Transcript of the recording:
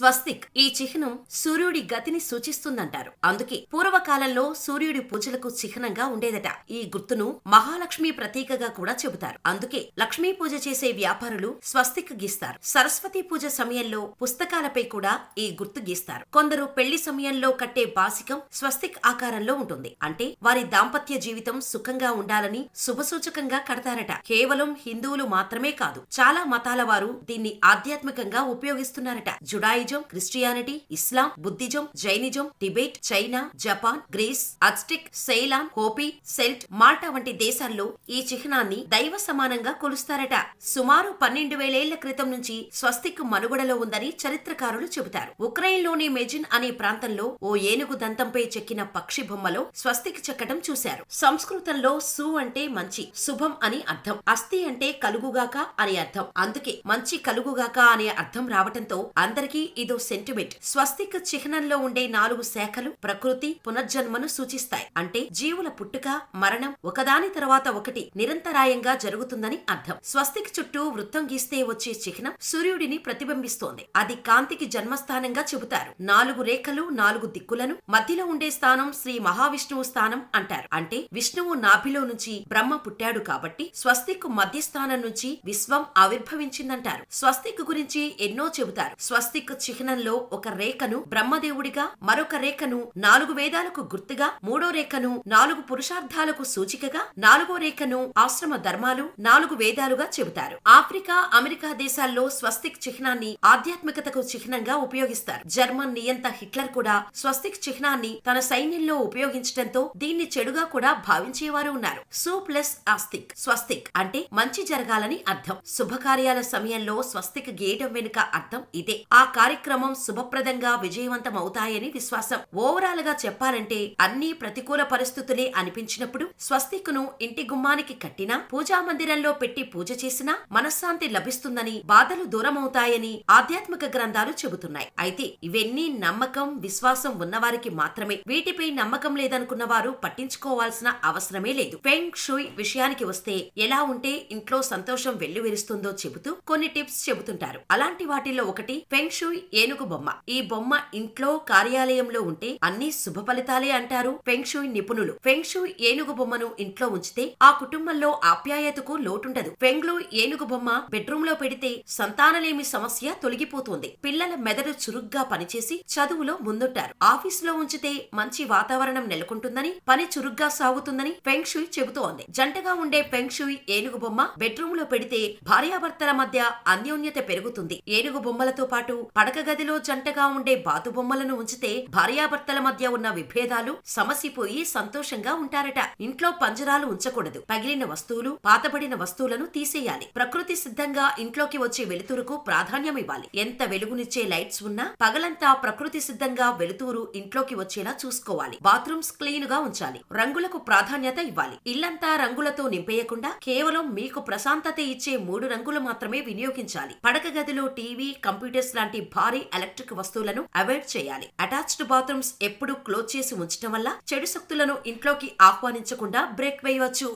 స్వస్తిక్. ఈ చిహ్నం సూర్యుడి గతిని సూచిస్తుందంటారు. అందుకే పూర్వకాలంలో సూర్యుడి పూజలకు చిహ్నంగా ఉండేదట. ఈ గుర్తును మహాలక్ష్మి ప్రతీకగా కూడా చెబుతారు. అందుకే లక్ష్మీ పూజ చేసే వ్యాపారులు స్వస్తిక్ గీస్తారు. సరస్వతి పూజ సమయంలో పుస్తకాలపై కూడా ఈ గుర్తు గీస్తారు. కొందరు పెళ్ళి సమయంలో కట్టే బాసికం స్వస్తిక్ ఆకారంలో ఉంటుంది. అంటే వారి దాంపత్య జీవితం సుఖంగా ఉండాలని శుభసూచకంగా కడతారట. కేవలం హిందువులు మాత్రమే కాదు చాలా మతాల వారు దీన్ని ఆధ్యాత్మికంగా ఉపయోగిస్తున్నారట. Judaism Christianity Islam Buddhism Jainism Tibet China Japan Greece Aztec Ceylon Hopi Celt Malta వంటి దేశాల్లో ఈ చిహ్నాన్ని దైవ సమానంగా కొలుస్తారట. సుమారు పన్నెండు వేలేళ్ళ క్రితం నుంచి స్వస్తిక్ మనుగడలో ఉందని చరిత్రకారులు చెబుతారు. ఉక్రెయిన్లోని మెజిన్ అనే ప్రాంతంలో ఓ ఏనుగు దంతంపై చెక్కిన పక్షి బొమ్మలో స్వస్తిక్ చెక్కడం చూశారు. సంస్కృతంలో సు అంటే మంచి శుభం అని అర్థం. అస్థి అంటే కలుగుగాక అని అర్థం. అందుకే మంచి కలుగుగాక అనే అర్థం రావటంతో అందరికీ ఇదో సెంటిమెంట్ స్వస్తిక్ చిహ్నంలో ఉండే నాలుగు శాఖలు ప్రకృతి పునర్జన్మను సూచిస్తాయి. అంటే జీవుల పుట్టుక మరణం ఒకదాని తర్వాత ఒకటి నిరంతరాయంగా జరుగుతుందని అర్థం. స్వస్తిక్ చుట్టూ వృత్తం గీస్తే వచ్చే చిహ్నం సూర్యుడిని ప్రతిబింబిస్తోంది. అది కాంతికి జన్మస్థానంగా చెబుతారు. నాలుగు రేఖలు నాలుగు దిక్కులను మధ్యలో ఉండే స్థానం శ్రీ మహావిష్ణువు స్థానం అంటారు. అంటే విష్ణువు నాభిలో నుంచి బ్రహ్మ పుట్టాడు కాబట్టి స్వస్తిక్ మధ్యస్థానం నుంచి విశ్వం ఆవిర్భవించిందంటారు. స్వస్తిక్ గురించి ఎన్నో చెబుతారు. స్వస్తిక్ చిహ్నంలో ఒక రేఖను బ్రహ్మదేవుడిగా మరొక రేఖను నాలుగు వేదాలకు గుర్తుగా మూడో రేఖను నాలుగు పురుషార్థాలకు సూచికగా నాలుగో రేఖను ఆశ్రమ ధర్మాలు నాలుగు వేదాలుగా చెబుతారు. ఆఫ్రికా అమెరికా దేశాల్లో స్వస్తిక్ చిహ్నాన్ని ఆధ్యాత్మికతకు చిహ్నంగా ఉపయోగిస్తారు. జర్మన్ నియంత హిట్లర్ కూడా స్వస్తిక్ చిహ్నాన్ని తన సైన్యంలో ఉపయోగించడంతో దీన్ని చెడుగా కూడా భావించేవారు ఉన్నారు. సూ ప్లస్ ఆస్తిక్ స్వస్తిక్ అంటే మంచి జరగాలని అర్థం. శుభకార్యాల సమయంలో స్వస్తిక్ గీయడం వెనుక అర్థం ఇదే. ఆ కార్యక్రమం శుభప్రదంగా విజయవంతం అవుతాయని విశ్వాసం. ఓవరాల్గా చెప్పాలంటే అన్ని ప్రతికూల పరిస్థితులే అనిపించినప్పుడు స్వస్తికును ఇంటి గుమ్మానికి కట్టినా పూజా మందిరంలో పెట్టి పూజ చేసినా మనశ్శాంతి లభిస్తుందని బాధలు దూరమవుతాయని ఆధ్యాత్మిక గ్రంథాలు చెబుతున్నాయి. అయితే ఇవన్నీ నమ్మకం విశ్వాసం ఉన్నవారికి మాత్రమే. వీటిపై నమ్మకం లేదనుకున్న వారు పట్టించుకోవాల్సిన అవసరమే లేదు. ఫెంగ్ షుయ్ విషయానికి వస్తే ఎలా ఉంటే ఇంట్లో సంతోషం వెల్లువిరుస్తుందో చెబుతూ కొన్ని టిప్స్ చెబుతుంటారు. అలాంటి వాటిల్లో ఒకటి ఫెంగ్ షుయ్ ఏనుగు బొమ్మ. ఈ బొమ్మ ఇంట్లో కార్యాలయంలో ఉంటే అన్ని శుభ ఫలితాలే అంటారు ఫెంగ్ షుయ్ నిపుణులు. ఫెంగ్షుయ్ ఏనుగు బొమ్మను ఇంట్లో ఉంచితే ఆ కుటుంబంలో ఆప్యాయతకు లోటుండదు. ఫెంగ్లో ఏనుగు బొమ్మ బెడ్రూమ్లో పెడితే సంతానలేమి సమస్య తొలగిపోతుంది. పిల్లల మెదడు చురుగ్గా పనిచేసి చదువులో ముందుంటారు. ఆఫీసులో ఉంచితే మంచి వాతావరణం నెలకొంటుందని పని చురుగ్గా సాగుతుందని ఫెంగ్షుయ్ చెబుతోంది. జంటగా ఉండే పెంగ్షుయ్ ఏనుగు బొమ్మ బెడ్రూమ్లో పెడితే భార్యాభర్తల మధ్య అన్యోన్యత పెరుగుతుంది. ఏనుగు బొమ్మలతో పాటు పడక గదిలో జంటగా ఉండే బాతుబొమ్మలను ఉంచితే భార్యాభర్తల మధ్య ఉన్న విభేదాలు సమసిపోయి సంతోషంగా ఉంటారట. ఇంట్లో పంజరాలు ఉంచకూడదు. పగిలిన వస్తువులు పాతబడిన వస్తువులను తీసేయాలి. ప్రకృతి సిద్ధంగా ఇంట్లోకి వచ్చే వెలుతురుకు ప్రాధాన్యం ఇవ్వాలి. ఎంత వెలుగునిచ్చే లైట్స్ ఉన్నా పగలంతా ప్రకృతి సిద్ధంగా వెలుతురు ఇంట్లోకి వచ్చేలా చూసుకోవాలి. బాత్రూమ్స్ క్లీన్గా ఉంచాలి. రంగులకు ప్రాధాన్యత ఇవ్వాలి. ఇల్లంతా రంగులతో నింపేయకుండా కేవలం మీకు ప్రశాంతత ఇచ్చే మూడు రంగులు మాత్రమే వినియోగించాలి. పడక గదిలో టీవీ కంప్యూటర్స్ లాంటి భారీ ఎలక్ట్రిక్ వస్తువులను అవాయిడ్ చేయాలి. అటాచ్డ్ బాత్రూమ్స్ ఎప్పుడూ క్లోజ్ చేసి ఉంచడం వల్ల చెడు శక్తులను ఇంట్లోకి ఆహ్వానించకుండా బ్రేక్ వేయవచ్చు.